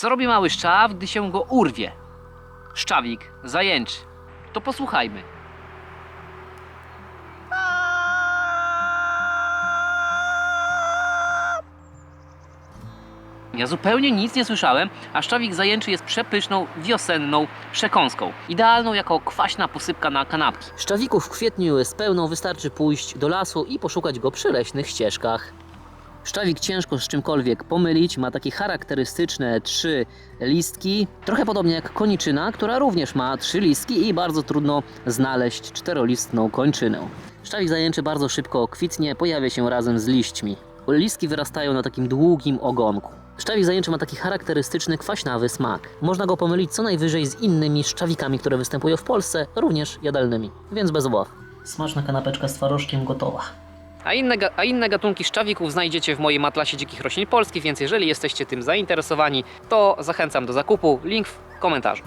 Co robi mały szczaw, gdy się go urwie? Szczawik zajęczy. To posłuchajmy. Ja zupełnie nic nie słyszałem, a szczawik zajęczy jest przepyszną, wiosenną przekąską. Idealną jako kwaśna posypka na kanapki. Szczawików w kwietniu jest pełno, wystarczy pójść do lasu i poszukać go przy leśnych ścieżkach. Szczawik ciężko z czymkolwiek pomylić, ma takie charakterystyczne trzy listki, trochę podobnie jak koniczyna, która również ma trzy listki i bardzo trudno znaleźć czterolistną kończynę. Szczawik zajęczy bardzo szybko kwitnie, pojawia się razem z liśćmi. Listki wyrastają na takim długim ogonku. Szczawik zajęczy ma taki charakterystyczny kwaśnawy smak. Można go pomylić co najwyżej z innymi szczawikami, które występują w Polsce, również jadalnymi, więc bez obaw. Smaczna kanapeczka z twarożkiem gotowa. A inne, a inne gatunki szczawików znajdziecie w mojej matlasie dzikich roślin polskich, więc jeżeli jesteście tym zainteresowani, to zachęcam do zakupu. Link w komentarzu.